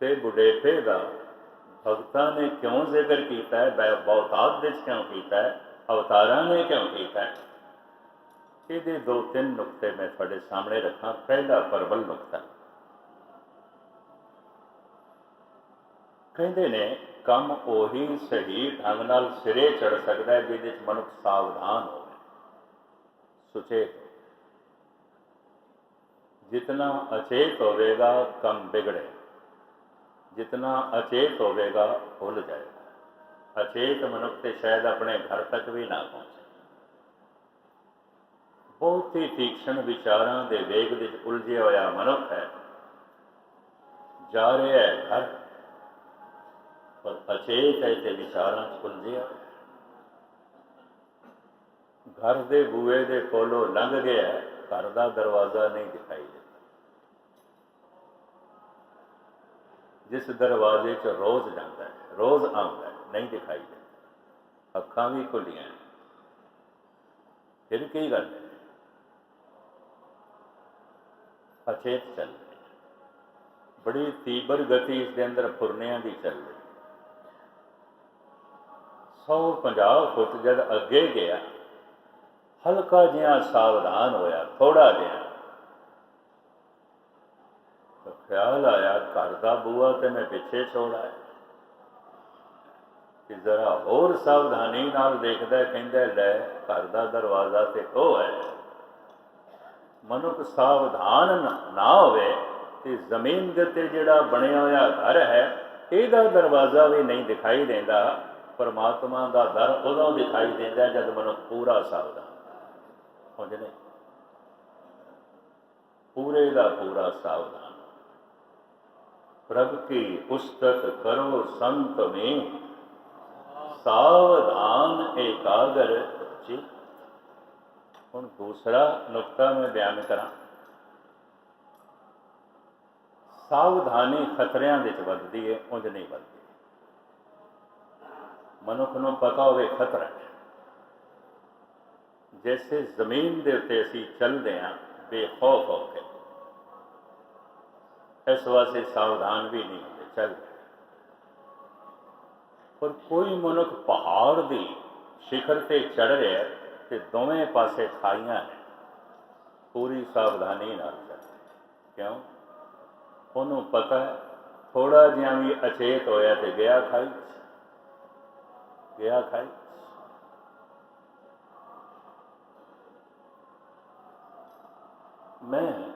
ਤੇ ਬੁਢੇਪੇ ਦਾ ਭਗਤਾਂ ਨੇ ਕਿਉਂ ਜ਼ਿਕਰ ਕੀਤਾ ਹੈ? ਬਹੁਤਾਤ ਵਿੱਚ ਕਿਉਂ ਕੀਤਾ ਹੈ? ਅਵਤਾਰਾਂ ਨੇ ਕਿਉਂ ਕੀਤਾ ਹੈ? ਇਹਦੇ ਦੋ ਤਿੰਨ ਨੁਕਤੇ ਮੈਂ ਤੁਹਾਡੇ ਸਾਹਮਣੇ ਰੱਖਾਂ। ਪਹਿਲਾ ਪਰਬਲ ਨੁਕਤਾ। ਕਹਿੰਦੇ ਨੇ, ਕੰਮ ਉਹੀ ਸਹੀ ਢੰਗ ਨਾਲ ਸਿਰੇ ਚੜ ਸਕਦਾ ਹੈ ਜਿਹਦੇ ਵਿੱਚ ਮਨੁੱਖ ਸਾਵਧਾਨ ਹੋਵੇ। ਸੁਚੇਤ ਹੋਵੇ। ਜਿਤਨਾ ਅਚੇਤ ਹੋਵੇਗਾ, ਕੰਮ ਵਿਗੜੇ ਜਿਤਨਾ ਅਚੇਤ ਹੋਵੇਗਾ, ਭੁੱਲ ਜਾਏਗਾ। ਅਚੇਤ ਮਨੁੱਖ ਤੇ ਸ਼ਾਇਦ ਆਪਣੇ ਘਰ ਤੱਕ ਵੀ ਨਾ ਪਹੁੰਚੇ। ਬਹੁਤ ਹੀ ਤੀਕਸ਼ਣ ਵਿਚਾਰਾਂ ਦੇ ਵੇਗ ਵਿੱਚ ਉਲਝਿਆ ਹੋਇਆ ਮਨੁੱਖ ਹੈ। ਜਾ ਰਿਹਾ ਹੈ ਘਰ, ਪਰ ਅਚੇਤ ਹੈ ਤੇ ਵਿਚਾਰਾਂ 'ਚ ਉਲਝਿਆ। ਘਰ ਦੇ ਬੂਹੇ ਦੇ ਕੋਲੋਂ ਲੰਘ ਗਿਆ, ਘਰ ਦਾ ਦਰਵਾਜ਼ਾ ਨਹੀਂ ਦਿਖਾਈ ਜਿਸ ਦਰਵਾਜ਼ੇ 'ਚ ਰੋਜ਼ ਜਾਂਦਾ ਹੈ, ਰੋਜ਼ ਆਉਂਦਾ ਹੈ, ਨਹੀਂ ਦਿਖਾਈ ਦਿੰਦਾ। ਅੱਖਾਂ ਵੀ ਖੁੱਲੀਆਂ ਫਿਰ ਕੀ ਗੱਲ ਹੈ? ਅਚੇਤ ਚੱਲ ਰਹੀ ਬੜੀ ਤੀਬਰ ਗਤੀ ਇਸ ਦੇ ਅੰਦਰ ਫੁਰਨਿਆਂ ਦੀ ਚੱਲ ਰਹੀ ਹੈ। 150 ਫੁੱਟ ਜਦ ਅੱਗੇ ਗਿਆ, ਹਲਕਾ ਜਿਹਾ ਸਾਵਧਾਨ ਹੋਇਆ ਥੋੜਾ ਜਿਹਾ ਤਾਂ ਖਿਆਲ ਆਇਆ, ਘਰ ਦਾ ਬੂਆ ਤੇ ਮੈਂ ਪਿੱਛੇ ਛੋੜਾ ਕਿ ਜ਼ਰਾ ਹੋਰ ਸਾਵਧਾਨੀ ਨਾਲ ਦੇਖਦਾ, ਕਹਿੰਦਾ, ਲੈ, ਘਰ ਦਾ ਦਰਵਾਜ਼ਾ ਤੇ ਉਹ ਹੈ ਮਨੁੱਖ ਸਾਵਧਾਨ ਨਾ- ਹੋਵੇ ਤੇ ਜ਼ਮੀਨ ਦੇ ਉੱਤੇ ਜਿਹੜਾ ਬਣਿਆ ਹੋਇਆ ਘਰ ਹੈ, ਇਹਦਾ ਦਰਵਾਜ਼ਾ ਵੀ ਨਹੀਂ ਦਿਖਾਈ ਦਿੰਦਾ। ਪਰਮਾਤਮਾ ਦਾ ਦਰ ਉਦੋਂ ਦਿਖਾਈ ਦਿੰਦਾ ਜਦ ਮਨੁੱਖ ਪੂਰਾ ਸਾਵਧਾਨ। ਸਮਝ ਨਹੀਂ? ਪੂਰੇ ਦਾ ਪੂਰਾ ਸਾਵਧਾਨ। ਪ੍ਰਭ ਕੀ ਉਸਤਤ ਕਰੋ ਸੰਤ ਮੇ। ਸਾਵਧਾਨ ਏਕਾਗਰ ਹੁਣ ਦੂਸਰਾ ਨੁਕਤਾ ਮੈਂ ਬਿਆਨ ਕਰਾਂ। ਸਾਵਧਾਨੀ ਖਤਰਿਆਂ ਵਿੱਚ ਵੱਧਦੀ ਹੈ, ਉਂਝ ਨਹੀਂ ਵੱਧਦੀ। ਮਨੁੱਖ ਨੂੰ ਪਤਾ ਹੋਵੇ ਖਤਰਾ ਹੈ। ਜੈਸੇ ਜ਼ਮੀਨ ਦੇ ਉੱਤੇ ਅਸੀਂ ਚੱਲਦੇ ਹਾਂ, ਬੇਖੌਫ ਹੋ ਕੇ। ਇਸ ਵਾਸਤੇ ਸਾਵਧਾਨ ਵੀ ਨਹੀਂ ਹੁੰਦੇ, ਚੱਲ। ਪਰ ਕੋਈ ਮਨੁੱਖ ਪਹਾੜ ਦੀ ਸਿਖਰ ਤੇ ਚੜ ਰਿਹਾ ਹੈ ਤੇ ਦੋਵੇਂ ਪਾਸੇ ਖਾਈਆਂ ਨੇ। ਪੂਰੀ ਸਾਵਧਾਨੀ ਨਾਲ ਚੱਲ। ਕਿਉਂ? ਉਹਨੂੰ ਪਤਾ ਹੈ ਥੋੜਾ ਜਿਹਾ ਵੀ ਅਚੇਤ ਹੋਇਆ ਤੇ ਗਿਆ ਖਾਈ। ਗਿਆ ਖਾਈ। ਮੈਂ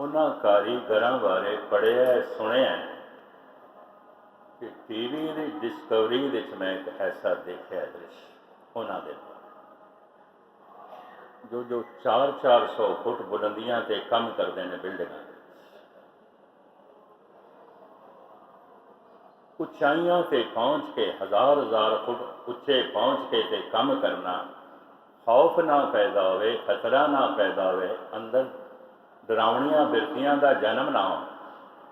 ਉਹਨਾਂ ਕਾਰੀਗਰਾਂ ਬਾਰੇ ਪੜ੍ਹਿਆ, ਸੁਣਿਆ ਕਿ ਟੀਵੀ ਦੀ ਡਿਸਕਵਰੀ ਵਿੱਚ ਮੈਂ ਇੱਕ ਐਸਾ ਦੇਖਿਆ ਦ੍ਰਿਸ਼ ਉਹਨਾਂ ਦੇ ਜੋ ਜੋ 4-400 ਫੁੱਟ ਬੁਲੰਦੀਆਂ ਤੇ ਕੰਮ ਕਰਦੇ ਨੇ ਬਿਲਡਿੰਗਾਂ ਉਚਾਈਆਂ ਤੇ ਪਹੁੰਚ ਕੇ, ਹਜ਼ਾਰ ਹਜ਼ਾਰ ਫੁੱਟ ਉੱਚੇ ਪਹੁੰਚ ਕੇ ਤੇ ਕੰਮ ਕਰਨਾ, ਖੌਫ ਨਾ ਪੈਦਾ ਹੋਵੇ, ਖਤਰਾ ਨਾ ਪੈਦਾ ਹੋਵੇ, ਅੰਦਰ ਡਰਾਵਣੀਆਂ ਬਿਰਤੀਆਂ ਦਾ ਜਨਮ ਨਾ ਹੋ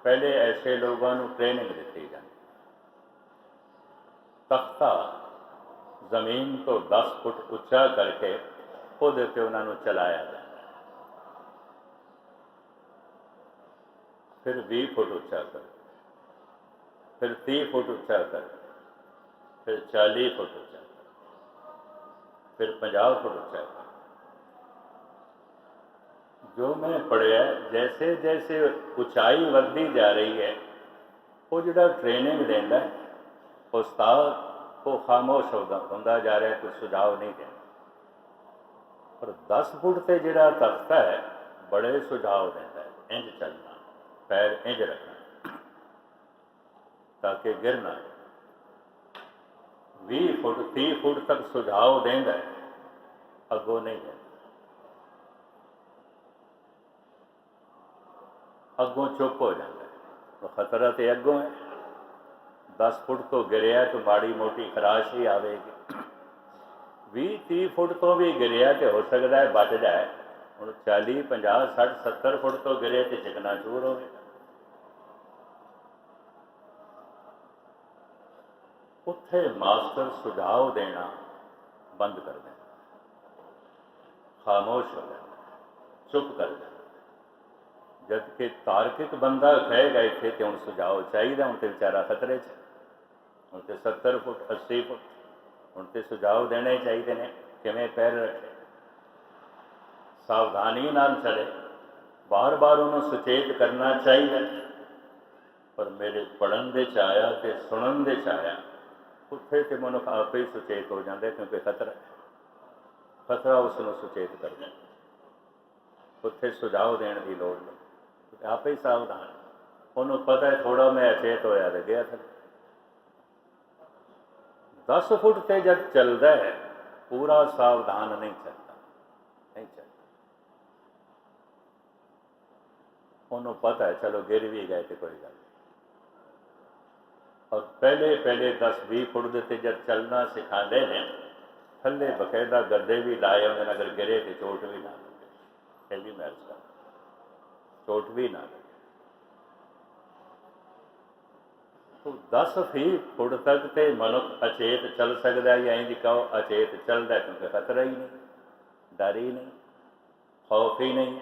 ਪਹਿਲੇ ਐਸੇ ਲੋਕਾਂ ਨੂੰ ਟ੍ਰੇਨਿੰਗ ਦਿੱਤੀ ਜਾਂਦੀ। ਤਖਤਾ ਜ਼ਮੀਨ ਤੋਂ 10 ਫੁੱਟ ਉੱਚਾ ਕਰਕੇ ਉਹਦੇ ਤੇ ਉਹਨਾਂ ਨੂੰ ਚਲਾਇਆ ਜਾਂਦਾ। ਫਿਰ 20 ਫੁੱਟ ਉੱਚਾ ਕਰ। ਫਿਰ 30 ਫੁੱਟ ਉੱਚਾ ਕਰ। ਫਿਰ 40 ਫੁੱਟ ਉੱਚਾ ਕਰ। ਫਿਰ 50 ਫੁੱਟ ਉੱਚਾ ਕਰ। ਜੋ ਮੈਂ ਪੜਿਆ ਜੈਸੇ ਜੈਸੇ ਉਚਾਈ ਵੱਧਦੀ ਜਾ ਰਹੀ ਹੈ ਉਹ ਜਿਹੜਾ ਟ੍ਰੇਨਿੰਗ ਦਿੰਦਾ ਹੈ, ਉਸਤਾਦ ਉਹ ਖਾਮੋਸ਼ ਹੁੰਦਾ ਹੁੰਦਾ ਜਾ ਰਿਹਾ ਕੋਈ ਸੁਝਾਅ ਨਹੀਂ ਦਿੰਦਾ ਪਰ 10 ਫੁੱਟ ਤੇ ਜਿਹੜਾ ਤਖਤਾ ਹੈ ਬੜੇ ਸੁਝਾਅ ਦਿੰਦਾ ਹੈ ਇੰਜ ਚੱਲਣਾ ਪੈਰ ਇੰਜ ਰੱਖਣਾ ਤਾਂ ਕਿ ਗਿਰ ਨਾ 20 ਫੁੱਟ 30 ਫੁੱਟ ਤੱਕ ਸੁਝਾਅ ਦਿੰਦਾ ਹੈ ਅੱਗੋਂ ਨਹੀਂ ਦਿੰਦਾ ਅੱਗੋਂ ਚੁੱਪ ਹੋ ਜਾਂਦਾ ਹੈ ਉਹ ਖਤਰਾ ਤੇ ਅੱਗੋਂ ਹੈ 10 ਫੁੱਟ ਤੋਂ ਗਿਰਿਆ ਤਾਂ ਮਾੜੀ ਮੋਟੀ ਖਰਾਸ਼ ਹੀ ਆਵੇਗੀ 20 30 ਫੁੱਟ ਤੋਂ ਵੀ ਗਿਰਿਆ ਤੇ ਹੋ ਸਕਦਾ ਹੈ ਬਚ ਜਾਏ ਹੁਣ 40 50 60 70 ਫੁੱਟ ਤੋਂ ਗਿਰੇ ਤੇ ਚਿਕਨਾ ਚੂਰ ਹੋਵੇ ਉੱਥੇ ਮਾਸਟਰ ਸੁਝਾਅ ਦੇਣਾ ਬੰਦ ਕਰ ਦਿੰਦਾ ਖਾਮੋਸ਼ ਹੋ ਜਾਂਦਾ ਚੁੱਪ ਕਰ ਜਾਂਦਾ ਜਦ ਕਿ ਤਾਰਕਿਕ ਬੰਦਾ ਕਹੇਗਾ, ਇੱਥੇ ਤੇ ਹੁਣ ਸੁਝਾਅ ਚਾਹੀਦਾ, ਹੁਣ ਤੇ ਵਿਚਾਰਾ ਖਤਰੇ 'ਚ ਹੁਣ ਤੇ 70 ਫੁੱਟ 80 ਫੁੱਟ, ਹੁਣ ਤੇ ਸੁਝਾਅ ਦੇਣੇ ਚਾਹੀਦੇ ਨੇ। ਕਿਵੇਂ ਪੈਰ ਰੱਖੇ? ਸਾਵਧਾਨੀ ਨਾਲ ਚਲੇ। ਬਾਰ-ਬਾਰ ਉਹਨੂੰ ਸੁਚੇਤ ਕਰਨਾ ਚਾਹੀਦਾ। ਪਰ ਮੇਰੇ ਪੜਨ ਦੇ ਚ ਆਇਆ ਤੇ ਸੁਣਨ ਦੇ ਚ ਆਇਆ, ਉੱਥੇ ਤੇ ਮਨੁੱਖ ਆਪੇ ਹੀ ਸੁਚੇਤ ਹੋ ਜਾਂਦਾ ਕਿਉਂਕਿ ਖਤਰਾ ਖਤਰਾ ਉਸ ਨੂੰ ਸੁਚੇਤ ਕਰਦਾ ਉੱਥੇ ਸੁਝਾਅ ਦੇਣ ਦੀ ਲੋੜ ਨਹੀਂ। ਆਪੇ ਹੀ ਸਾਵਧਾਨ ਉਹਨੂੰ ਪਤਾ ਹੈ ਥੋੜਾ ਮੈਂ ਅਚੇਤ ਹੋਇਆ ਤੇ ਗਿਆ ਥੱਲੇ 10 ਫੁੱਟ ਤੇ ਜਦ ਚੱਲਦਾ ਹੈ, ਪੂਰਾ ਸਾਵਧਾਨ ਨਹੀਂ ਚੱਲਦਾ। ਨਹੀਂ ਚੱਲਦਾ। ਉਹਨੂੰ ਪਤਾ ਹੈ, ਚਲੋ ਗਿਰ ਵੀ ਗਏ ਤੇ ਕੋਈ ਗੱਲ ਨਹੀਂ। ਔਰ ਪਹਿਲੇ ਪਹਿਲੇ 10 20 ਫੁੱਟ ਦੇ ਤੇ ਜਦ ਚੱਲਣਾ ਸਿਖਾਉਂਦੇ ਨੇ, ਥੱਲੇ ਬਕਾਇਦਾ ਗੱਦੇ ਵੀ ਲਾਏ ਹੁੰਦੇ ਨੇ ਅਗਰ ਗਿਰੇ ਤੇ ਚੋਟ ਵੀ ਨਾ ਲੱਗੇ। ਇਹ ਵੀ ਮਹਿਰਜ ਕਰ ਚੋਟ ਵੀ ਨਾ ਲੱਗੇ। ਤੋ 10 ਫੀਟ ਫੁੱਟ ਤੱਕ ਤੇ ਮਨੁੱਖ ਅਚੇਤ ਚੱਲ ਸਕਦਾ ਹੈ ਜਾਂ ਇੰਜ ਕਹੋ ਅਚੇਤ ਚੱਲਦਾ ਕਿਉਂਕਿ ਖਤਰਾ ਹੀ ਨਹੀਂ, ਡਰ ਹੀ ਨਹੀਂ, ਖੌਫ ਹੀ ਨਹੀਂ।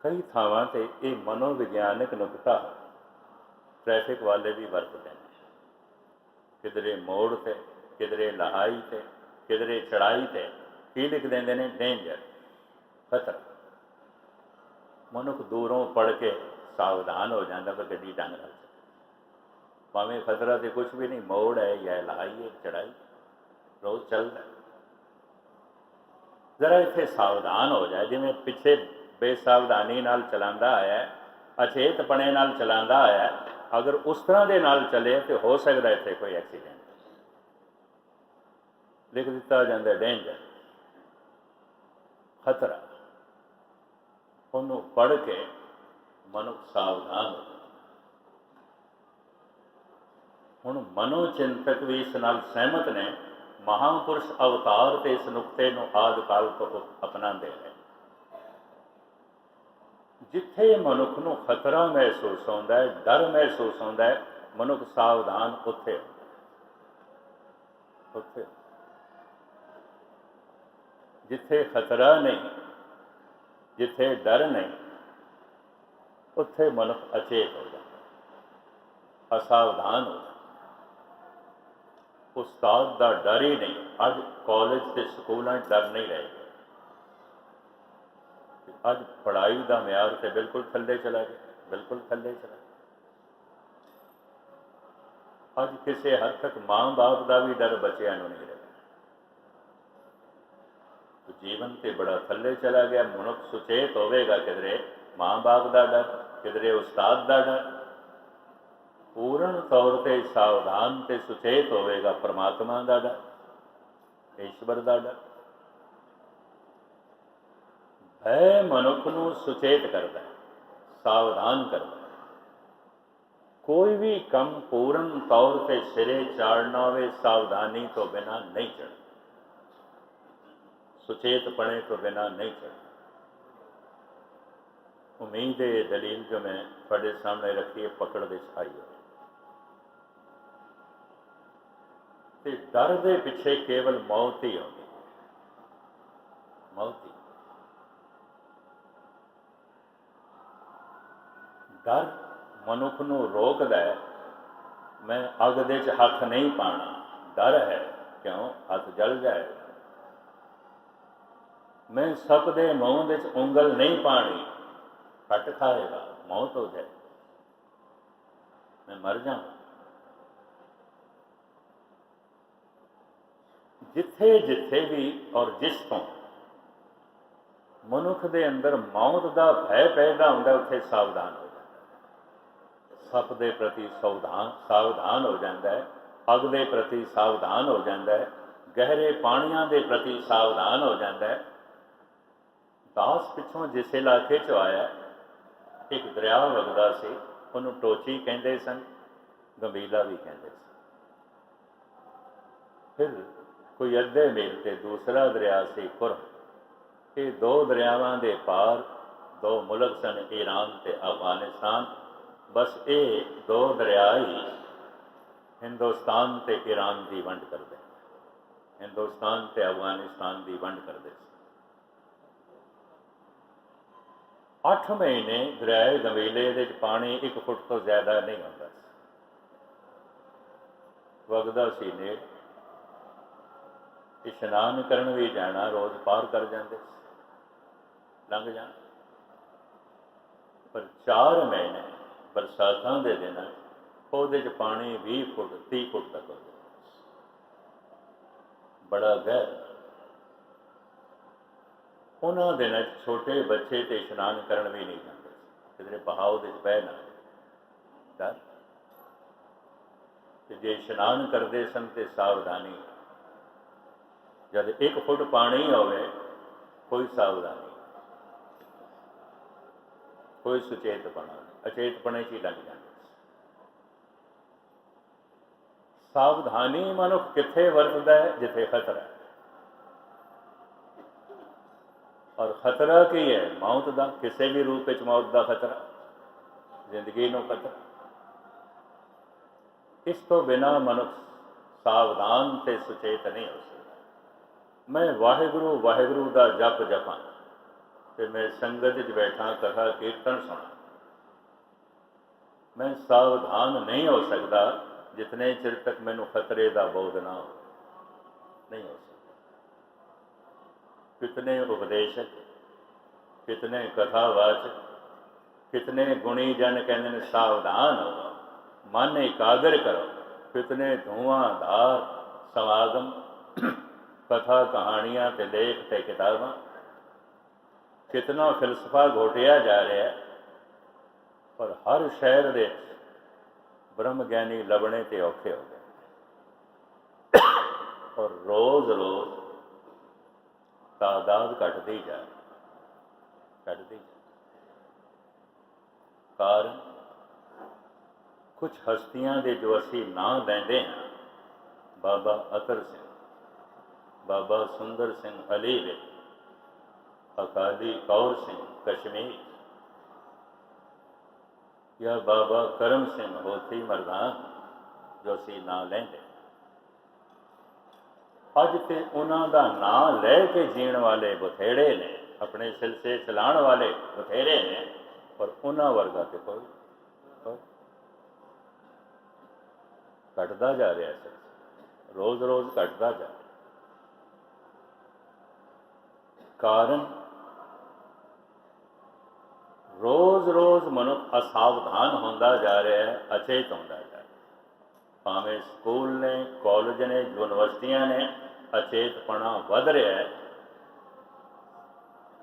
ਕਈ ਥਾਵਾਂ ਤੇ ਇਹ ਮਨੋਵਿਗਿਆਨਕ ਨੁਕਤਾ ਟ੍ਰੈਫਿਕ ਵਾਲੇ ਵੀ ਵਰਤਦੇ ਨੇ। ਕਿਧਰੇ ਮੋੜ ਤੇ, ਕਿਧਰੇ ਲਹਾਈ ਤੇ ਕਿਧਰੇ ਚੜਾਈ ਤੇ ਕੀ ਲਿਖ ਦਿੰਦੇ ਨੇ? ਡੇਂਜਰ ਖਤਰਾ। ਮਨੁੱਖ ਦੂਰੋਂ ਪੜ ਕੇ ਸਾਵਧਾਨ ਹੋ ਜਾਂਦਾ ਪਰ ਗੱਡੀ ਡੰਗ ਨਾਲ ਚੱਲੇ। ਭਾਵੇਂ ਖਤਰਾ ਤੇ ਕੁਝ ਵੀ ਨਹੀਂ ਮੋੜ ਹੈ ਜਾਂ ਲਹਾਈ ਹੈ ਚੜਾਈ। ਰੋਜ਼ ਚੱਲਦਾ। ਜ਼ਰਾ ਇੱਥੇ ਸਾਵਧਾਨ ਹੋ ਜਾਏ ਜਿਵੇਂ ਪਿੱਛੇ ਬੇਸਾਵਧਾਨੀ ਨਾਲ ਚਲਾਉਂਦਾ ਆਇਆ ਹੈ, ਅਚੇਤਪਣੇ ਨਾਲ ਚਲਾਉਂਦਾ ਆਇਆ ਹੈ, ਅਗਰ ਉਸ ਤਰ੍ਹਾਂ ਦੇ ਨਾਲ ਚੱਲੇ ਤੇ ਹੋ ਸਕਦਾ ਇੱਥੇ ਕੋਈ ਐਕਸੀਡੈਂਟ ਲਿਖ ਦਿੱਤਾ ਜਾਂਦਾ ਡੇਂਜਰ ਖਤਰਾ। ਉਹਨੂੰ ਪੜ੍ਹ ਕੇ ਮਨੁੱਖ ਸਾਵਧਾਨ ਹੋ ਜਾਂਦਾ। ਹੁਣ ਮਨੋਚਿੰਤਕ ਵੀ ਇਸ ਨਾਲ ਸਹਿਮਤ ਨੇ, ਮਹਾਪੁਰਸ਼ ਅਵਤਾਰ ਤੇ ਇਸ ਨੁਕਤੇ ਨੂੰ ਆਦਿ ਕਾਲ ਤੋਂ ਅਪਣਾਉਂਦੇ ਨੇ। ਜਿੱਥੇ ਮਨੁੱਖ ਨੂੰ ਖਤਰਾ ਮਹਿਸੂਸ ਹੁੰਦਾ ਹੈ, ਡਰ ਮਹਿਸੂਸ ਹੁੰਦਾ ਹੈ, ਮਨੁੱਖ ਸਾਵਧਾਨ ਉੱਥੇ ਉੱਥੇ ਜਿੱਥੇ ਖਤਰਾ ਨਹੀਂ, ਜਿੱਥੇ ਡਰ ਨਹੀਂ, ਉੱਥੇ ਮਨੁੱਖ ਅਚੇਤ ਹੋ ਜਾਂਦਾ ਅਸਾਵਧਾਨ ਹੋ ਜਾਂਦਾ ਉਸਤਾਦ ਦਾ ਡਰ ਹੀ ਨਹੀਂ, ਅੱਜ ਕਾਲਜ ਤੇ ਸਕੂਲਾਂ 'ਚ ਡਰ ਨਹੀਂ ਰਹੇ ਅੱਜ ਪੜ੍ਹਾਈ ਦਾ ਮਿਆਰ ਤੇ ਬਿਲਕੁਲ ਥੱਲੇ ਚਲਾ ਗਿਆ, ਬਿਲਕੁਲ ਥੱਲੇ ਚਲਾ ਗਿਆ। ਅੱਜ ਕਿਸੇ ਹੱਦ ਤੱਕ ਮਾਂ-ਬਾਪ ਦਾ ਵੀ ਡਰ ਬੱਚਿਆਂ ਨੂੰ ਨਹੀਂ ਰਿਹਾ ਜੀਵਨ ਤੇ ਬੜਾ ਥੱਲੇ ਚਲਾ ਗਿਆ ਮਨੁੱਖ ਸੁਚੇਤ ਹੋਵੇਗਾ ਕਿਧਰੇ ਮਾਂ-ਬਾਪ ਦਾ ਡਰ ਕਿਧਰੇ ਉਸਤਾਦ ਦਾ ਡਰ ਪੂਰਨ ਤੌਰ ਤੇ ਸਾਵਧਾਨ ਤੇ ਸੁਚੇਤ ਹੋਵੇਗਾ ਪ੍ਰਮਾਤਮਾ ਦਾ ਡਰ ਈਸ਼ਵਰ ਦਾ ਡਰ ਭੈ ਮਨੁੱਖ ਨੂੰ ਸੁਚੇਤ ਕਰਦਾ ਸਾਵਧਾਨ ਕਰਦਾ ਕੋਈ ਵੀ ਕੰਮ ਪੂਰਨ ਤੌਰ ਤੇ ਸਿਰੇ ਚਾੜਨਾ ਹੋਵੇ ਸਾਵਧਾਨੀ ਤੋਂ ਬਿਨਾ ਨਹੀਂ ਚੜ੍ਹਦਾ ਸੁਚੇਤ ਪਣੇ ਤੋਂ ਬਿਨਾ ਨਹੀਂ ਚੜ੍ਹਦਾ ਉਮੀਦ ਹੈ ਇਹ ਦਲੀਲ ਜੋ ਮੈਂ ਤੁਹਾਡੇ ਸਾਹਮਣੇ ਰੱਖੀ ਹੈ, ਪਕੜ ਦੇ ਚ ਆਈ ਤੇ ਡਰ ਦੇ ਪਿੱਛੇ ਕੇਵਲ ਮੌਤ ਹੀ ਆਉਂਦੀ ਹੈ। ਮੌਤ ਹੀ। ਡਰ ਮਨੁੱਖ ਨੂੰ ਰੋਕਦਾ ਹੈ ਮੈਂ ਅੱਗ ਦੇ ਚ ਹੱਥ ਨਹੀਂ ਪਾਣਾ ਡਰ ਹੈ ਕਿਉਂ? ਹੱਥ ਜਲ ਜਾਏ। ਮੈਂ ਸੱਪ ਦੇ ਮੂੰਹ ਵਿੱਚ ਉਂਗਲ ਨਹੀਂ ਪਾਣੀ। ਕੱਟ ਖਾਏਗਾ, ਮੌਤ ਹੋ ਜਾਏ ਮੈਂ ਮਰ ਜਾਵਾਂ। ਜਿੱਥੇ ਜਿੱਥੇ ਵੀ ਔਰ ਜਿਸ ਤੋਂ ਮਨੁੱਖ ਦੇ ਅੰਦਰ ਮੌਤ ਦਾ ਭੈ ਪੈਦਾ ਹੁੰਦਾ, ਉੱਥੇ ਸਾਵਧਾਨ ਹੋ ਜਾਂਦਾ ਸੱਪ ਦੇ ਪ੍ਰਤੀ ਸਾਵਧਾਨ ਸਾਵਧਾਨ ਹੋ ਜਾਂਦਾ ਹੈ। ਅੱਗ ਦੇ ਪ੍ਰਤੀ ਸਾਵਧਾਨ ਹੋ ਜਾਂਦਾ ਹੈ। ਗਹਿਰੇ ਪਾਣੀਆਂ ਦੇ ਪ੍ਰਤੀ ਸਾਵਧਾਨ ਹੋ ਜਾਂਦਾ ਹੈ। ਦਾਸ ਪਿੱਛੋਂ ਜਿਸ ਇਲਾਕੇ 'ਚ ਆਇਆ, ਇੱਕ ਦਰਿਆ ਵਗਦਾ ਸੀ, ਉਹਨੂੰ ਟੋਚੀ ਕਹਿੰਦੇ ਸਨ, ਗੰਭੀਲਾ ਵੀ ਕਹਿੰਦੇ ਸਨ ਫਿਰ ਕੋਈ ਅੱਧੇ ਮੀਲ ਤੇ ਦੂਸਰਾ ਦਰਿਆ ਸੀ ਖੁਰ। ਇਹ ਦੋ ਦਰਿਆਵਾਂ ਦੇ ਪਾਰ ਦੋ ਮੁਲਕ ਸਨ, ਈਰਾਨ ਤੇ ਅਫਗਾਨਿਸਤਾਨ। ਬਸ ਇਹ ਦੋ ਦਰਿਆ ਹੀ ਹਿੰਦੁਸਤਾਨ ਤੇ ਈਰਾਨ ਦੀ ਵੰਡ ਕਰਦੇ। ਹਿੰਦੁਸਤਾਨ ਤੇ ਅਫਗਾਨਿਸਤਾਨ ਦੀ ਵੰਡ ਕਰਦੇ ਸੀ। 8 ਮਹੀਨੇ ਦਰਿਆਏ ਗੰਭੀਲੇ ਦੇ ਵਿੱਚ ਪਾਣੀ 1 ਫੁੱਟ ਤੋਂ ਜ਼ਿਆਦਾ ਨਹੀਂ ਹੁੰਦਾ ਸੀ। ਵਗਦਾ ਸੀ ਨੇ ਇਸ਼ਨਾਨ ਕਰਨ ਵੀ ਜਾਣਾ ਰੋਜ਼ ਪਾਰ ਕਰ ਜਾਂਦੇ ਸੀ। ਲੰਘ ਜਾਣ। ਪਰ 4 ਮਹੀਨੇ ਬਰਸਾਤਾਂ ਦੇ ਦਿਨਾਂ ਉਹਦੇ 'ਚ ਪਾਣੀ 20 ਫੁੱਟ 30 ਫੁੱਟ ਤੱਕ ਹੋ ਜਾਂਦਾ ਬੜਾ ਗਹਿਰ ਉਹਨਾਂ ਦਿਨਾਂ 'ਚ ਛੋਟੇ ਬੱਚੇ ਤੇ ਇਸ਼ਨਾਨ ਕਰਨ ਵੀ ਨਹੀਂ ਜਾਂਦੇ। ਸੀ ਕਿਧਰੇ ਬਹਾਉ ਦੇ ਬਹਿ ਨਾ ਡਰ? ਤੇ ਜੇ ਇਸ਼ਨਾਨ ਕਰਦੇ ਸਨ ਤੇ ਸਾਵਧਾਨੀ। ਜਦ 1 ਫੁੱਟ ਪਾਣੀ ਹੋਵੇ, ਕੋਈ ਸਾਵਧਾਨੀ। ਕੋਈ ਸੁਚੇਤਪਣਾ ਅਚੇਤਪਣੇ 'ਚ ਹੀ ਲੱਗ ਜਾਂਦੇ। ਸਾਵਧਾਨੀ ਮਨੁੱਖ ਕਿੱਥੇ ਵਰਤਦਾ ਹੈ? ਜਿੱਥੇ ਖਤਰਾ ਹੈ। ਔਰ ਖਤਰਾ ਕੀ ਹੈ? ਮੌਤ ਦਾ, ਕਿਸੇ ਵੀ ਰੂਪ ਵਿੱਚ ਮੌਤ ਦਾ ਖਤਰਾ। ਜ਼ਿੰਦਗੀ ਨੂੰ ਖਤਰਾ। ਇਸ ਤੋਂ ਬਿਨਾ ਮਨੁੱਖ ਸਾਵਧਾਨ ਤੇ ਸੁਚੇਤ ਨਹੀਂ ਹੋ ਸਕਦਾ। ਮੈਂ ਵਾਹਿਗੁਰੂ ਵਾਹਿਗੁਰੂ ਦਾ ਜਪ ਜਪਾਂ ਤੇ ਮੈਂ ਸੰਗਤ ਵਿੱਚ ਬੈਠਾ, ਕਥਾ, ਕੀਰਤਨ ਸੁਣਾ। ਮੈਂ ਸਾਵਧਾਨ ਨਹੀਂ ਹੋ ਸਕਦਾ ਜਿਤਨੇ ਚਿਰ ਤੱਕ ਮੈਨੂੰ ਖਤਰੇ ਦਾ ਬੋਧ ਨਾ ਹੋ ਨਹੀਂ ਹੋ ਸਕਦਾ। ਕਿਤਨੇ ਉਪਦੇਸ਼ਕ, ਕਿਤਨੇ ਕਥਾਵਾਚਕ, ਕਿਤਨੇ ਗੁਣੀ ਜਨ ਕਹਿੰਦੇ ਨੇ ਸਾਵਧਾਨ ਹੋ ਮਨ ਇਕਾਗਰ ਕਰੋ, ਕਿਤਨੇ ਧੂਆਂਧਾਰ ਸਮਾਗਮ, ਕਥਾ ਕਹਾਣੀਆਂ ਤੇ ਲੇਖ ਤੇ ਕਿਤਾਬਾਂ, ਕਿਤਨਾ ਫਿਲਸਫਾ ਘੋਟਿਆ ਜਾ ਰਿਹਾ ਹੈ, ਪਰ ਹਰ ਸ਼ਹਿਰ ਦੇ ਬ੍ਰਹਮ ਗਿਆਨੀ ਲੱਭਣੇ ਤੇ ਔਖੇ ਹੋ ਗਏ ਔਰ ਰੋਜ਼ ਰੋਜ਼ ਤਾਦਾਦ ਘਟਦੀ ਜਾ ਰਹੀ ਘਟਦੀ ਜਾ ਕਾਰਨ? ਕੁਝ ਹਸਤੀਆਂ ਦੇ ਜੋ ਅਸੀਂ ਨਾਂ ਲੈਂਦੇ ਹਾਂ, ਬਾਬਾ ਅਤਰ ਸਿੰਘ, ਬਾਬਾ ਸੁੰਦਰ ਸਿੰਘ ਅਲੀ ਦੇ ਅਕਾਲੀ ਕੌਰ ਸਿੰਘ ਕਸ਼ਮੀਰ, ਜਾਂ ਬਾਬਾ ਕਰਮ ਸਿੰਘ ਹੋਤੀ ਮਰਦਾਨ, ਜੋ ਅਸੀਂ ਨਾਂ ਲੈਂਦੇ ਅੱਜ ਤੇ ਉਹਨਾਂ ਦਾ ਨਾਂ ਲੈ ਕੇ ਜੀਣ ਵਾਲੇ ਬਥੇੜੇ ਨੇ, ਆਪਣੇ ਸਿਲਸਿਲੇ ਚਲਾਉਣ ਵਾਲੇ ਬਥੇਰੇ ਨੇ, ਪਰ ਉਹਨਾਂ ਵਰਗਾ ਤੇ ਕੋਈ ਕੋਈ ਘਟਦਾ ਜਾ ਰਿਹਾ ਹੈ ਰੋਜ਼ ਰੋਜ਼ ਘਟਦਾ ਜਾ ਰਿਹਾ। ਕਾਰਨ ਰੋਜ਼ ਰੋਜ਼ ਮਨੁੱਖ ਅਸਾਵਧਾਨ ਹੁੰਦਾ ਜਾ ਰਿਹਾ ਹੈ, ਅਚੇਤ ਹੁੰਦਾ ਜਾ ਰਿਹਾ ਹੈ। ਭਾਵੇਂ ਸਕੂਲ ਨੇ, ਕਾਲਜ ਨੇ ਯੂਨੀਵਰਸਿਟੀਆਂ ਨੇ, ਅਚੇਤਪਣਾ ਵੱਧ ਰਿਹਾ ਹੈ,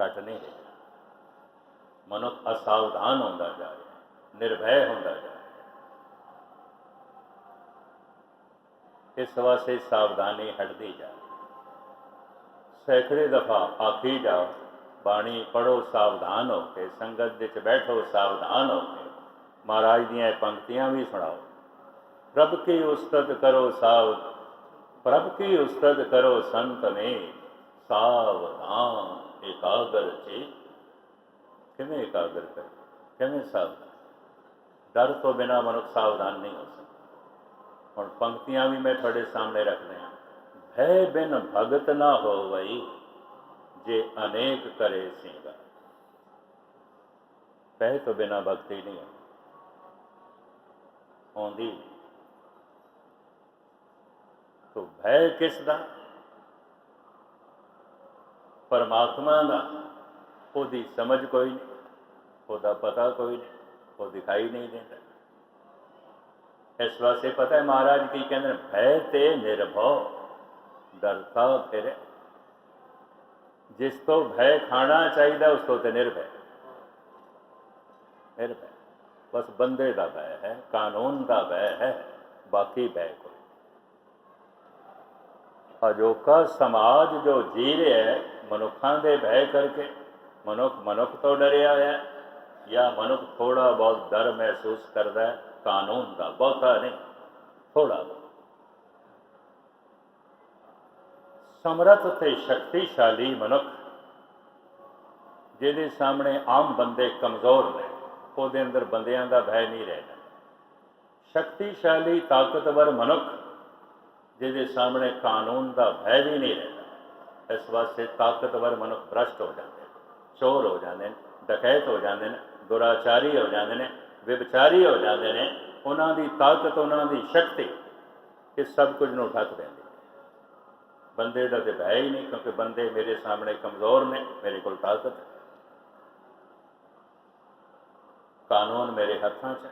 ਘਟ ਨਹੀਂ ਰਿਹਾ। ਮਨੁੱਖ ਅਸਾਵਧਾਨ ਹੁੰਦਾ ਜਾ ਰਿਹਾ ਨਿਰਭੈ ਹੁੰਦਾ ਜਾ ਰਿਹਾ ਇਸ ਵਾਸਤੇ ਸਾਵਧਾਨੀ ਹਟਦੀ ਜਾ ਸੈਂਕੜੇ ਦਫਾ ਆਖੀ ਜਾਓ, ਬਾਣੀ ਪੜੋ ਸਾਵਧਾਨ ਹੋ ਕੇ, ਸੰਗਤ ਵਿੱਚ ਬੈਠੋ ਸਾਵਧਾਨ ਹੋ ਕੇ, ਮਹਾਰਾਜ ਦੀਆਂ ਇਹ ਪੰਕਤੀਆਂ ਵੀ ਸੁਣਾਓ। ਪ੍ਰਭ ਕੀ ਉਸਤਤ ਕਰੋ ਸਾਵ ਪ੍ਰਭ ਕੀ ਉਸਤਤ ਕਰੋ ਸੰਤ ਨੇ, ਸਾਵਧਾਨ ਇਕਾਗਰ ਚੇ। ਕਿਵੇਂ ਇਕਾਗਰ ਕਰ? ਕਿਵੇਂ ਸਾਵਧਾਨ ਡਰ ਤੋਂ ਬਿਨਾ ਮਨੁੱਖ ਸਾਵਧਾਨ ਨਹੀਂ ਹੋ ਸਕਦਾ। ਹੁਣ ਪੰਕਤੀਆਂ ਵੀ ਮੈਂ ਤੁਹਾਡੇ ਸਾਹਮਣੇ ਰੱਖਦੇ ਹਾਂ। ਭੈ ਬਿਨ ਭਗਤ ਨਾ ਹੋਵਈ, ਜੇ ਅਨੇਕ ਕਰੇ ਸਿੰਘਾ ਭੈ ਤੋਂ ਬਿਨਾ ਭਗਤੀ ਨਹੀਂ ਆਉਂਦੀ। ਆਉਂਦੀ ਭੈ ਕਿਸ ਦਾ? ਪਰਮਾਤਮਾ ਦਾ। ਉਹਦੀ ਸਮਝ ਕੋਈ ਨਹੀਂ। ਉਹਦਾ ਪਤਾ ਕੋਈ ਨਹੀਂ। ਉਹ ਦਿਖਾਈ ਨਹੀਂ ਦਿੰਦਾ। ਇਸ ਵਾਸਤੇ ਪਤਾ ਹੈ ਮਹਾਰਾਜ ਕੀ ਕਹਿੰਦੇ ਨੇ, ਭੈ ਤੇ ਨਿਰਭਉ ਡਰਤਾ ਫਿਰ। ਜਿਸ ਤੋਂ ਭੈ ਖਾਣਾ ਚਾਹੀਦਾ, ਉਸ ਤੋਂ ਤੇ ਨਿਰਭੈ। ਨਿਰਭੈ। ਬਸ ਬੰਦੇ ਦਾ ਭੈ ਹੈ, ਕਾਨੂੰਨ ਦਾ ਭੈ ਹੈ, ਬਾਕੀ ਭੈ ਕੋਈ ਅਜੋਕਾ ਸਮਾਜ ਜੋ ਜੀ ਰਿਹਾ ਮਨੁੱਖਾਂ ਦੇ ਭੈ ਕਰਕੇ ਮਨੁੱਖ ਮਨੁੱਖ ਤੋਂ ਡਰਿਆ ਹੈ ਜਾਂ ਮਨੁੱਖ ਥੋੜਾ ਬਹੁਤ ਡਰ ਮਹਿਸੂਸ ਕਰਦਾ ਹੈ, ਕਾਨੂੰਨ ਦਾ ਬਹੁਤਾ ਨਹੀਂ ਥੋੜਾ ਸਮਰੱਥ ਤੇ ਸ਼ਕਤੀਸ਼ਾਲੀ ਮਨੁੱਖ ਜਿਹਦੇ ਸਾਹਮਣੇ ਆਮ ਬੰਦੇ ਕਮਜ਼ੋਰ ਨੇ, ਉਹਦੇ ਅੰਦਰ ਬੰਦਿਆਂ ਦਾ ਭੈ ਨਹੀਂ ਰਹਿਣਾ ਸ਼ਕਤੀਸ਼ਾਲੀ ਤਾਕਤਵਰ ਮਨੁੱਖ ਜਿਹਦੇ ਸਾਹਮਣੇ ਕਾਨੂੰਨ ਦਾ ਭੈ ਵੀ ਨਹੀਂ ਰਹਿੰਦਾ, ਇਸ ਵਾਸਤੇ ਤਾਕਤਵਰ ਮਨੁੱਖ ਭ੍ਰਸ਼ਟ ਹੋ ਜਾਂਦੇ ਚੋਰ ਹੋ ਜਾਂਦੇ ਨੇ, ਡਕੈਤ ਹੋ ਜਾਂਦੇ ਨੇ, ਦੁਰਾਚਾਰੀ ਹੋ ਜਾਂਦੇ ਨੇ, ਵਿਭਚਾਰੀ ਹੋ ਜਾਂਦੇ ਨੇ, ਉਹਨਾਂ ਦੀ ਤਾਕਤ, ਉਹਨਾਂ ਦੀ ਸ਼ਕਤੀ ਇਹ ਸਭ ਕੁਝ ਨੂੰ ਠੱਕ ਦਿੰਦੀ ਬੰਦੇ ਦਾ ਤੇ ਭੈ ਹੀ ਨਹੀਂ, ਕਿਉਂਕਿ ਬੰਦੇ ਮੇਰੇ ਸਾਹਮਣੇ ਕਮਜ਼ੋਰ ਨੇ, ਮੇਰੇ ਕੋਲ ਤਾਕਤ ਹੈ। ਕਾਨੂੰਨ ਮੇਰੇ ਹੱਥਾਂ 'ਚ ਹੈ।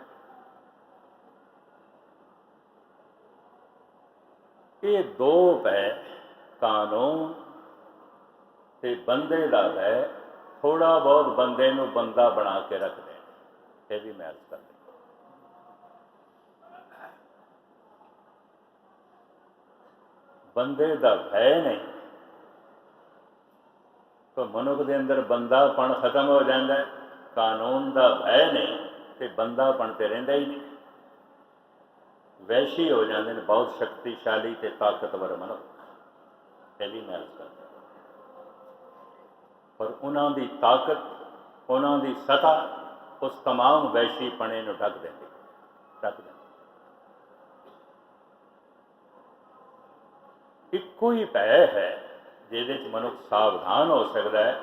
ਇਹ ਦੋ ਭੈ ਕਾਨੂੰਨ ਤੇ ਬੰਦੇ ਦਾ ਭੈ ਥੋੜਾ ਬਹੁਤ ਬੰਦੇ ਨੂੰ ਬੰਦਾ ਬਣਾ ਕੇ ਰੱਖਦੇ ਨੇ ਇਹ ਵੀ ਮੈਂ ਅਰਜ਼ ਕਰਦਾ। ਬੰਦੇ ਦਾ ਭੈ ਨਹੀਂ, ਤਾਂ ਮਨੁੱਖ ਦੇ ਅੰਦਰ ਬੰਦਾਪਣ ਖਤਮ ਹੋ ਜਾਂਦਾ ਹੈ। ਕਾਨੂੰਨ ਦਾ ਭੈ ਨਹੀਂ ਤੇ ਬੰਦਾਪਣ ਤੇ ਰਹਿੰਦਾ ਹੀ ਨਹੀਂ। ਵੈਸ਼ੀ ਹੋ ਜਾਂਦੇ ਨੇ ਬਹੁਤ ਸ਼ਕਤੀਸ਼ਾਲੀ ਤੇ ਤਾਕਤਵਰ ਮਨੁੱਖ ਇਹ ਵੀ ਮੈਂ ਅਰਜ਼ ਕਰਦਾ ਪਰ ਉਹਨਾਂ ਦੀ ਤਾਕਤ ਉਹਨਾਂ ਦੀ ਸਤਾ ਉਸ तमाम ਵੈਸ਼ੀਪਣੇ ਨੂੰ ਢੱਕ ਦਿੰਦੀ ਢੱਕ ਦਿੰਦੀ ਇੱਕੋ ਹੀ ਭੈ ਹੈ ਜਿਹਦੇ ਚ ਮਨੁੱਖ ਸਾਵਧਾਨ ਹੋ ਸਕਦਾ ਹੈ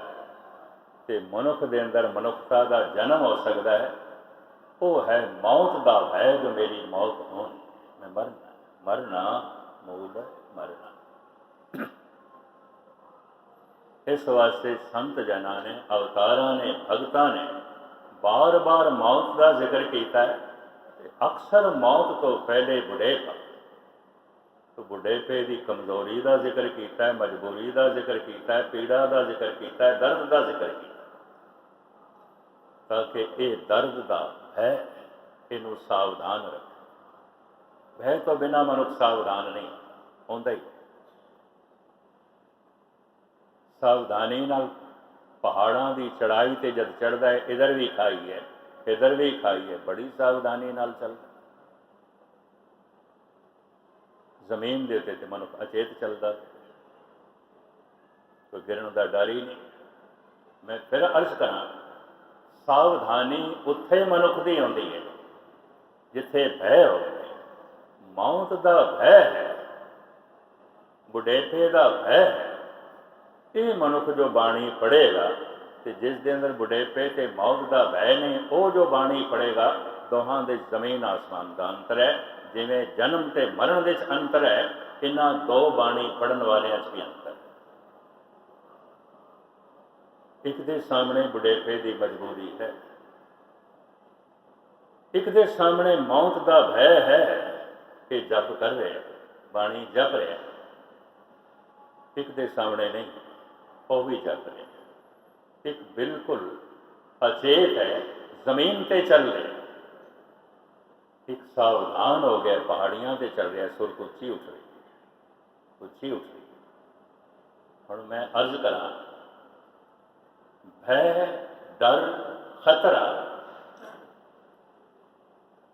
ਤੇ ਮਨੁੱਖ ਦੇ ਅੰਦਰ ਮਨੁੱਖਤਾ ਦਾ ਜਨਮ ਹੋ ਸਕਦਾ ਹੈ ਉਹ ਹੈ ਮੌਤ ਦਾ ਭੈ ਜੋ ਮੇਰੀ ਮੌਤ ਹੋਣੀ ਮੈਂ ਮਰਨਾ ਮਰਨਾ ਮੂਲ ਮਰਨਾ। ਇਸ ਵਾਸਤੇ ਸੰਤ ਜਨਾਂ ਨੇ, ਅਵਤਾਰਾਂ ਨੇ, ਭਗਤਾਂ ਨੇ ਬਾਰ-ਬਾਰ ਮੌਤ ਦਾ ਜ਼ਿਕਰ ਕੀਤਾ ਹੈ ਤੇ ਅਕਸਰ ਮੌਤ ਤੋਂ ਪਹਿਲੇ ਬੁਢੇਪਾ, ਤੋ ਬੁਢੇਪੇ ਦੀ ਕਮਜ਼ੋਰੀ ਦਾ ਜ਼ਿਕਰ ਕੀਤਾ ਹੈ, ਮਜਬੂਰੀ ਦਾ ਜ਼ਿਕਰ ਕੀਤਾ ਹੈ, ਪੀੜਾ ਦਾ ਜ਼ਿਕਰ ਕੀਤਾ ਹੈ, ਦਰਦ ਦਾ ਜ਼ਿਕਰ ਕੀਤਾ ਤਾਂ ਕਿ ਇਹ ਦਰਦ ਦਾ ਹੈ, ਇਹਨੂੰ ਸਾਵਧਾਨ ਰੱਖੇ। ਭੈ ਤੋਂ ਬਿਨਾ ਮਨੁੱਖ ਸਾਵਧਾਨ ਨਹੀਂ ਹੁੰਦਾ ਹੀ। ਸਾਵਧਾਨੀ ਨਾਲ ਪਹਾੜਾਂ ਦੀ ਚੜਾਈ ਤੇ ਜਦ ਚੜਦਾ ਹੈ, ਇਧਰ ਵੀ ਖਾਈ ਹੈ, ਇਧਰ ਵੀ ਖਾਈ ਹੈ, ਬੜੀ ਸਾਵਧਾਨੀ ਨਾਲ ਚੱਲਦਾ। ਜ਼ਮੀਨ ਦੇ ਉੱਤੇ ਤੇ ਮਨੁੱਖ ਅਚੇਤ ਚੱਲਦਾ। ਕੋਈ ਗਿਰਨ ਦਾ ਡਰ ਹੀ ਨਹੀਂ। ਮੈਂ ਫਿਰ ਅਰਜ਼ ਕਰਾਂ, ਸਾਵਧਾਨੀ ਉੱਥੇ ਮਨੁੱਖ ਦੀ ਹੁੰਦੀ ਹੈ, ਜਿੱਥੇ ਭੈ ਹੋਵੇ। ਮੌਤ ਦਾ ਭੈ ਹੈ, ਬੁਢੇਪੇ ਦਾ ਭੈ ਹੈ। ਇਹ ਮਨੁੱਖ ਜੋ ਬਾਣੀ ਪੜ੍ਹੇਗਾ ਤੇ ਜਿਸ ਦੇ ਅੰਦਰ ਬੁਢੇਪੇ ਤੇ ਮੌਤ ਦਾ ਭੈ ਨਹੀਂ ਉਹ ਜੋ ਬਾਣੀ ਪੜ੍ਹੇਗਾ, ਦੋਹਾਂ ਦੇ ਜ਼ਮੀਨ ਆਸਮਾਨ ਦਾ ਅੰਤਰ ਹੈ। ਜਿਵੇਂ ਜਨਮ ਤੇ ਮਰਨ ਦੇ ਵਿੱਚ ਅੰਤਰ ਹੈ ਇਹਨਾਂ ਦੋ ਬਾਣੀ ਪੜਨ ਵਾਲਿਆਂ 'ਚ ਵੀ ਅੰਤਰ ਇੱਕ ਦੇ ਸਾਹਮਣੇ ਬੁਢੇਪੇ ਦੀ ਮਜਬੂਰੀ ਹੈ, ਇੱਕ ਦੇ ਸਾਹਮਣੇ ਮੌਤ ਦਾ ਭੈ ਹੈ। ਕਿ ਜਪ ਕਰ ਰਿਹਾ ਬਾਣੀ ਜਪ ਰਿਹਾ। ਇੱਕ ਦੇ ਸਾਹਮਣੇ ਨਹੀਂ, ਉਹ ਵੀ ਜਪ ਰਿਹਾ। ਇੱਕ ਬਿਲਕੁਲ ਅਚੇਤ ਹੈ, ਜ਼ਮੀਨ ਤੇ ਚੱਲ ਰਿਹਾ। ਇੱਕ ਸਾਵਧਾਨ ਹੋ ਗਿਆ, ਪਹਾੜੀਆਂ ਤੇ ਚੱਲ ਰਿਹਾ, ਸੁਰ ਉੱਚੀ ਉੱਠ ਰਹੀ। ਉੱਚੀ ਉੱਠ ਰਹੀ। ਹੁਣ ਮੈਂ ਅਰਜ਼ ਕਰਾਂ, ਭੈ ਡਰ ਖਤਰਾ।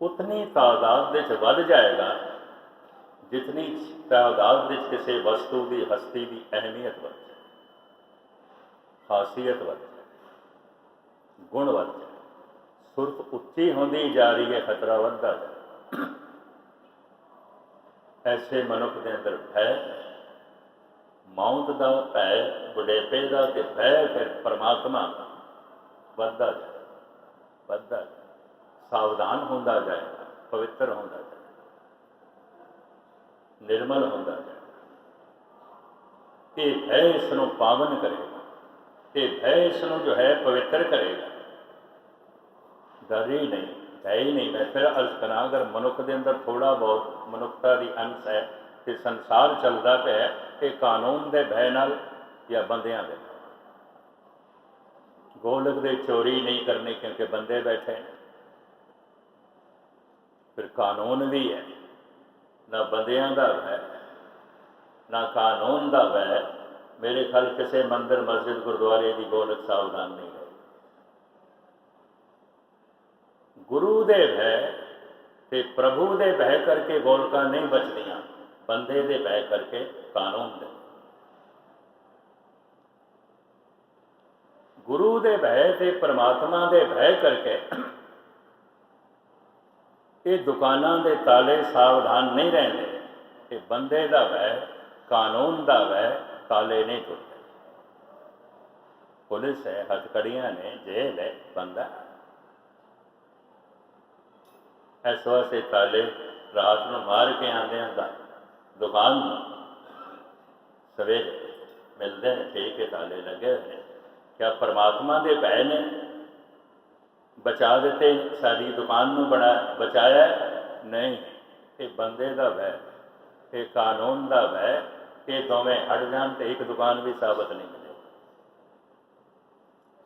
ਉਤਨੀ ਤਾਦਾਦ ਵਿੱਚ ਵੱਧ ਜਾਏਗਾ, ਜਿਤਨੀ ਤਾਦਾਦ ਵਿੱਚ ਕਿਸੇ ਵਸਤੂ ਦੀ, ਹਸਤੀ ਦੀ ਅਹਿਮੀਅਤ ਵੱਧ ਜਾਏ। ਖਾਸੀਅਤ ਵੱਧ ਜਾਏ। ਗੁਣ ਵੱਧ ਜਾਏ। ਸੁਰਤ ਉੱਚੀ ਹੁੰਦੀ ਜਾ ਰਹੀ ਹੈ, ਖਤਰਾ ਵੱਧਦਾ ਜਾ ਐਸੇ ਮਨੁੱਖ ਦੇ ਅੰਦਰ ਭੈ, ਮੌਤ ਦਾ ਭੈ, ਬੁਢੇਪੇ ਦਾ ਤੇ ਭੈ, ਫਿਰ ਪਰਮਾਤਮਾ ਦਾ ਵੱਧਦਾ ਜਾਏ ਵੱਧਦਾ ਜਾਏ ਸਾਵਧਾਨ ਹੁੰਦਾ ਜਾਏ ਪਵਿੱਤਰ ਹੁੰਦਾ ਜਾਏ ਨਿਰਮਲ ਹੁੰਦਾ ਜਾਏ। ਇਹ ਭੈ ਇਸ ਨੂੰ ਪਾਵਨ ਕਰੇਗਾ ਇਹ ਭੈ ਇਸ ਨੂੰ ਜੋ ਹੈ ਪਵਿੱਤਰ ਕਰੇਗਾ। ਡਰ ਹੀ ਨਹੀਂ ਹੈ ਹੀ ਨਹੀਂ। ਮੈਂ ਫਿਰ ਅਰਜ਼ ਕਰਾਂ ਅਗਰ ਮਨੁੱਖ ਦੇ ਅੰਦਰ ਥੋੜਾ ਬਹੁਤ ਮਨੁੱਖਤਾ ਦੀ ਅੰਸ਼ ਹੈ ਤੇ ਸੰਸਾਰ ਚੱਲਦਾ ਪਿਆ ਹੈ, ਇਹ ਕਾਨੂੰਨ ਦੇ ਭੈ ਨਾਲ ਜਾਂ ਬੰਦਿਆਂ ਦੇ ਨਾਲ। ਗੋਲਕ ਦੇ ਚੋਰੀ ਨਹੀਂ ਕਰਨੀ ਕਿਉਂਕਿ ਬੰਦੇ ਬੈਠੇ ਨੇ। ਫਿਰ ਕਾਨੂੰਨ ਵੀ ਹੈ। ਨਾ ਬੰਦਿਆਂ ਦਾ ਹੈ ਨਾ ਕਾਨੂੰਨ ਦਾ ਹੈ ਮੇਰੇ ਖਿਆਲ ਕਿਸੇ ਮੰਦਰ, ਮਸਜਿਦ, ਗੁਰਦੁਆਰੇ ਦੀ ਗੋਲਕ ਸਾਵਧਾਨ ਨਹੀਂ ਹੈ ਗੁਰੂ ਦੇ ਭੈ ਤੇ ਪ੍ਰਭੂ ਦੇ ਭੈ ਕਰਕੇ ਗੋਲਕਾਂ ਨਹੀਂ ਬਚਦੀਆਂ। ਬੰਦੇ ਦੇ ਭੈ ਕਰਕੇ ਕਾਨੂੰਨ ਦੇ। ਗੁਰੂ ਦੇ ਭੈ ਤੇ ਪਰਮਾਤਮਾ ਦੇ ਭੈ ਕਰਕੇ ਇਹ ਦੁਕਾਨਾਂ ਦੇ ਤਾਲੇ ਸਾਵਧਾਨ ਨਹੀਂ ਰਹਿੰਦੇ। ਇਹ ਬੰਦੇ ਦਾ ਵੈ ਕਾਨੂੰਨ ਦਾ ਵੈ ਤਾਲੇ ਨਹੀਂ ਟੁੱਟਦੇ। ਪੁਲਿਸ ਹੈ, ਹੱਥਕੜੀਆਂ ਨੇ, ਜੇਲ੍ਹ ਹੈ, ਬੰਦਾ। ਇਸ ਵਾਸਤੇ ਤਾਲੇ ਰਾਤ ਨੂੰ ਮਾਰ ਕੇ ਆਉਂਦੇ ਆਂ ਦੁਕਾਨ ਨੂੰ ਸਵੇਰੇ ਮਿਲਦੇ ਨੇ, ਠੀਕ ਹੈ, ਤਾਲੇ ਲੱਗੇ ਹੋਏ ਨੇ। ਕਿਆ ਪਰਮਾਤਮਾ ਦੇ ਭੈ ਨੇ? ਬਚਾ ਦਿੱਤੇ, ਸਾਡੀ ਦੁਕਾਨ ਨੂੰ ਬਣਾ, ਬਚਾਇਆ। ਨਹੀਂ, ਇਹ ਬੰਦੇ ਦਾ ਵੈ ਇਹ ਕਾਨੂੰਨ ਦਾ ਵੈ ਇਹ ਦੋਵੇਂ ਹਟ ਜਾਣ ਤੇ ਇੱਕ ਦੁਕਾਨ ਵੀ ਸਾਬਤ ਨਹੀਂ ਮਿਲੇ।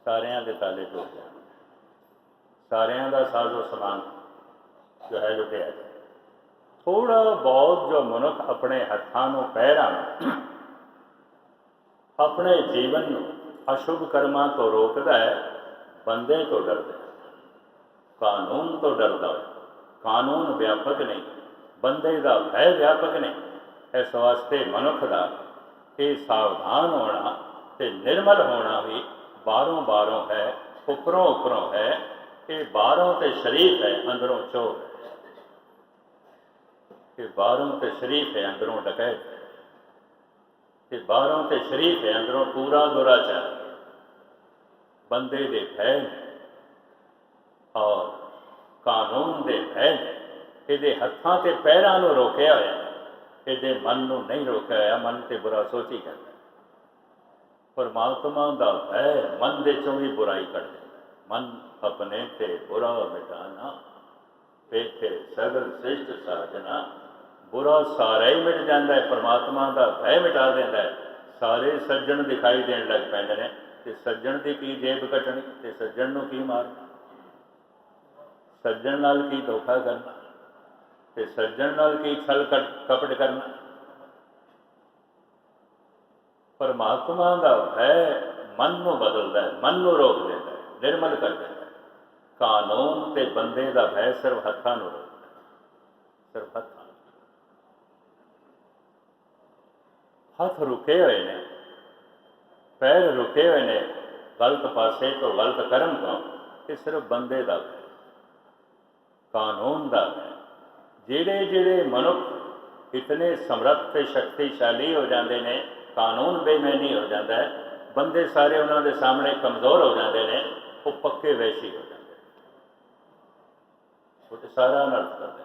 ਸਾਰਿਆਂ ਦੇ ਤਾਲੇ ਟੁੱਟ ਜਾਣ। ਸਾਰਿਆਂ ਦਾ ਸਾਜ਼ੋ ਸਮਾਨ ਜੋ ਹੈ ਲੁੱਟਿਆ ਜਾਏ। ਥੋੜਾ ਬਹੁਤ ਜੋ ਮਨੁੱਖ ਆਪਣੇ ਹੱਥਾਂ ਨੂੰ, ਪੈਰਾਂ ਨੂੰ, ਆਪਣੇ ਜੀਵਨ ਨੂੰ ਅਸ਼ੁਭ ਕਰਮਾਂ ਤੋਂ ਰੋਕਦਾ ਹੈ, ਬੰਦੇ ਤੋਂ ਡਰਦਾ ਹੈ। ਕਾਨੂੰਨ ਤੋਂ ਡਰਦਾ ਹੈ। ਕਾਨੂੰਨ ਵਿਆਪਕ ਨਹੀਂ, ਬੰਦੇ ਦਾ ਭੈ ਵਿਆਪਕ ਨਹੀਂ। ਇਸ ਵਾਸਤੇ ਮਨੁੱਖ ਦਾ ਇਹ ਸਾਵਧਾਨ ਹੋਣਾ ਤੇ ਨਿਰਮਲ ਹੋਣਾ ਵੀ ਬਾਹਰੋਂ ਬਾਹਰੋਂ ਹੈ, ਉਪਰੋਂ ਉੱਪਰੋਂ ਹੈ। ਇਹ ਬਾਹਰੋਂ ਤੇ ਸ਼ਰੀਫ ਹੈ, ਅੰਦਰੋਂ ਚੋਰ ਇਹ ਬਾਹਰੋਂ ਤੇ ਸ਼ਰੀਫ ਹੈ, ਅੰਦਰੋਂ ਡਕੈਤ ਤੇ ਬਾਹਰੋਂ ਤੇ ਸ਼ਰੀਫ ਹੈ, ਅੰਦਰੋਂ ਪੂਰਾ ਦੁਰਾਚਾਰ ਹੈ। ਬੰਦੇ ਦੇ ਭੈ ਔਰ ਕਾਨੂੰਨ ਦੇ ਭੈ ਨੇ ਇਹਦੇ ਹੱਥਾਂ ਤੇ ਪੈਰਾਂ ਨੂੰ ਰੋਕਿਆ ਹੋਇਆ ਇਹਦੇ ਮਨ ਨੂੰ ਨਹੀਂ ਰੋਕਿਆ ਹੋਇਆ, ਮਨ ਤੇ ਬੁਰਾ ਸੋਚੀ ਕਰਦਾ ਪਰਮਾਤਮਾ ਦਾ ਭੈ ਮਨ ਦੇ ਚੋਂ ਵੀ ਬੁਰਾਈ ਕੱਢ ਦਿੰਦਾ ਮਨ ਆਪਣੇ ਤੇ ਬੁਰਾ ਮਿਟਾਨਾ ਪੇਖੇ ਸਗਲ ਸ੍ਰਿਸ਼ਟ ਸਾਜਨਾ ਬੁਰਾ ਸਾਰਾ ਹੀ ਮਿਟ ਜਾਂਦਾ ਹੈ। ਪਰਮਾਤਮਾ ਦਾ ਭੈ ਮਿਟਾ ਦਿੰਦਾ ਹੈ। ਸਾਰੇ ਸੱਜਣ ਦਿਖਾਈ ਦੇਣ ਲੱਗ ਪੈਂਦੇ ਨੇ ਤੇ ਸੱਜਣ ਦੀ ਕੀ ਜੇਬ ਕੱਟਣੀ, ਤੇ ਸੱਜਣ ਨੂੰ ਕੀ ਮਾਰ ਸੱਜਣ ਨਾਲ ਕੀ ਧੋਖਾ ਕਰਨਾ ਤੇ ਸੱਜਣ ਨਾਲ ਕੀ ਛਲ ਕਪਟ ਕਰਨਾ? ਪਰਮਾਤਮਾ ਦਾ ਭੈ ਮਨ ਨੂੰ ਬਦਲਦਾ ਹੈ, ਮਨ ਨੂੰ ਰੋਕ ਦਿੰਦਾ ਹੈ, ਨਿਰਮਲ ਕਰ ਦਿੰਦਾ ਹੈ। ਕਾਨੂੰਨ ਤੇ ਬੰਦੇ ਦਾ ਭੈ ਸਿਰਫ ਹੱਥਾਂ ਨੂੰ ਰੋਕਦਾ ਹੈ। ਸਿਰਫ ਹੱਥਾਂ ਨੂੰ। ਹੱਥ ਰੁਕੇ ਹੋਏ ਨੇ, ਪੈਰ ਰੁਕੇ ਹੋਏ ਨੇ, ਗਲਤ ਪਾਸੇ ਤੋਂ ਗਲਤ ਕਰਮ ਤੋਂ, ਇਹ ਸਿਰਫ ਬੰਦੇ ਦਾ ਹੈ। ਕਾਨੂੰਨ ਦਾ ਹੈ। ਜਿਹੜੇ ਜਿਹੜੇ ਮਨੁੱਖ ਇਤਨੇ ਸਮਰੱਥ ਤੇ ਸ਼ਕਤੀਸ਼ਾਲੀ ਹੋ ਜਾਂਦੇ ਨੇ, ਕਾਨੂੰਨ ਬੇਮੈਨੀ ਹੋ ਜਾਂਦਾ ਹੈ, ਬੰਦੇ ਸਾਰੇ ਉਹਨਾਂ ਦੇ ਸਾਹਮਣੇ ਕਮਜ਼ੋਰ ਹੋ ਜਾਂਦੇ ਨੇ, ਉਹ ਪੱਕੇ ਵੈਸੀ ਹੋ ਜਾਂਦੇ ਨੇ। ਉਹ ਸਾਰਾ ਅਨਰਥ ਕਰਦੇ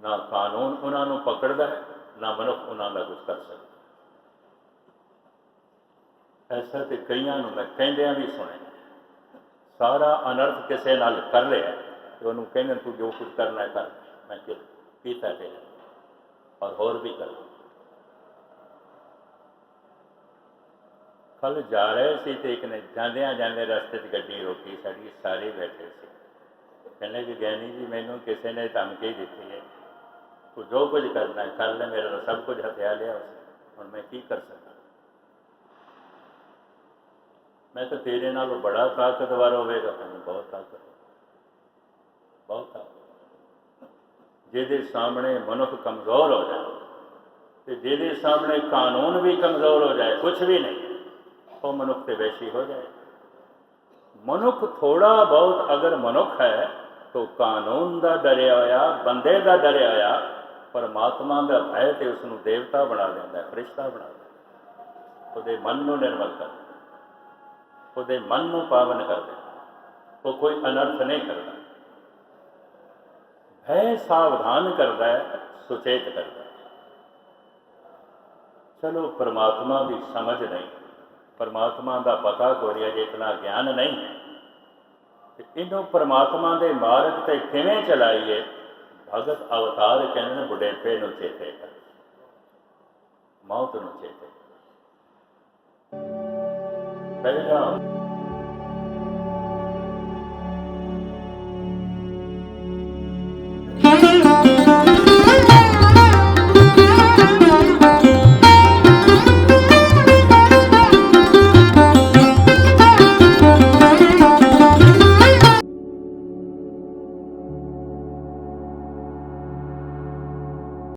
ਨਾ। ਕਾਨੂੰਨ ਉਹਨਾਂ ਨੂੰ ਪਕੜਦਾ ਹੈ, ਨਾ ਮਨੁੱਖ ਉਹਨਾਂ ਦਾ ਕੁਝ ਕਰ ਸਕਦਾ। ਐਸਾ ਤੇ ਕਈਆਂ ਨੂੰ ਮੈਂ ਕਹਿੰਦਿਆਂ ਵੀ ਸੁਣਿਆ। ਸਾਰਾ ਅਨਰਥ ਕਿਸੇ ਨਾਲ ਕਰ ਲਿਆ ਤੇ ਉਹਨੂੰ ਕਹਿੰਦੇ ਤੂੰ ਜੋ ਕੁਝ ਕਰਨਾ ਹੈ ਕਰ। ਮੈਂ ਕਿ ਕੀਤਾ ਤੇ ਔਰ ਹੋਰ ਵੀ ਕਰ। ਕੱਲ ਜਾ ਰਹੇ ਸੀ ਤੇ ਇੱਕ ਨੇ ਜਾਂਦਿਆਂ ਜਾਂਦੇ ਰਸਤੇ 'ਚ ਗੱਡੀ ਰੋਕੀ, ਸਾਡੀ ਸਾਰੇ ਬੈਠੇ ਸੀ। ਕਹਿੰਦੇ ਕਿ, ਗਿਆਨੀ ਜੀ, ਮੈਨੂੰ ਕਿਸੇ ਨੇ ਧਮਕੀ ਦਿੱਤੀ ਹੈ। ਤੂੰ ਜੋ ਕੁਝ ਕਰਨਾ ਹੈ ਕਰ ਲੈ, ਮੇਰਾ ਤਾਂ ਸਭ ਕੁਝ ਹਥਿਆ ਲਿਆ ਉਸਨੇ ਹੁਣ ਮੈਂ ਕੀ ਕਰ ਸਕਦਾ? ਮੈਂ ਤਾਂ ਤੇਰੇ ਨਾਲੋਂ ਬੜਾ ਤਾਕਤਵਰ ਹੋਵੇਗਾ ਤੈਨੂੰ ਬਹੁਤ ਤਾਕਤ ਬਹੁਤ ਤਾਕਤ ਜਿਹਦੇ ਸਾਹਮਣੇ ਮਨੁੱਖ ਕਮਜ਼ੋਰ ਹੋ ਜਾਏ ਤੇ ਜਿਹਦੇ ਸਾਹਮਣੇ ਕਾਨੂੰਨ ਵੀ ਕਮਜ਼ੋਰ ਹੋ ਜਾਏ ਕੁਝ ਵੀ ਨਹੀਂ, ਉਹ ਮਨੁੱਖ ਤੇ ਵੈਸੀ ਹੋ ਜਾਏ। ਮਨੁੱਖ ਥੋੜਾ ਬਹੁਤ ਅਗਰ ਮਨੁੱਖ ਹੈ, ਤਾਂ ਕਾਨੂੰਨ ਦਾ ਡਰਿਆ ਹੋਇਆ, ਬੰਦੇ ਦਾ ਡਰਿਆ ਹੋਇਆ, ਪਰਮਾਤਮਾ ਦਾ ਭੈ ਤੇ ਉਸ ਨੂੰ ਦੇਵਤਾ ਬਣਾ ਦਿੰਦਾ ਹੈ ਫਰਿਸ਼ਤਾ ਬਣਾ ਦਿੰਦਾ। ਉਹਦੇ ਮਨ ਨੂੰ ਨਿਰਮਲ ਕਰਦਾ ਉਹਦੇ ਮਨ ਨੂੰ ਪਾਵਨ ਕਰ ਦਿੰਦਾ ਉਹ ਕੋਈ ਅਨਰਥ ਨਹੀਂ ਕਰਦਾ। ਭੈ ਸਾਵਧਾਨ ਕਰਦਾ ਹੈ, ਸੁਚੇਤ ਕਰਦਾ ਹੈ। ਚਲੋ ਪਰਮਾਤਮਾ ਦੀ ਸਮਝ ਨਹੀਂ। ਪਰਮਾਤਮਾ ਦਾ ਪਤਾ ਕੋਈ ਅਜੇ ਇਤਨਾ ਗਿਆਨ ਨਹੀਂ ਹੈ, ਤੇ ਇਹਨੂੰ ਪਰਮਾਤਮਾ ਦੇ ਮਾਰਗ ਤੇ ਕਿਵੇਂ ਚਲਾਈਏ? ਭਗਤ ਅਵਤਾਰ ਕਹਿੰਦੇ ਨੇ, ਬੁਢੇਪੇ ਨੂੰ ਚੇਤੇ ਕਰ। ਮੌਤ ਨੂੰ ਚੇਤੇ 멜감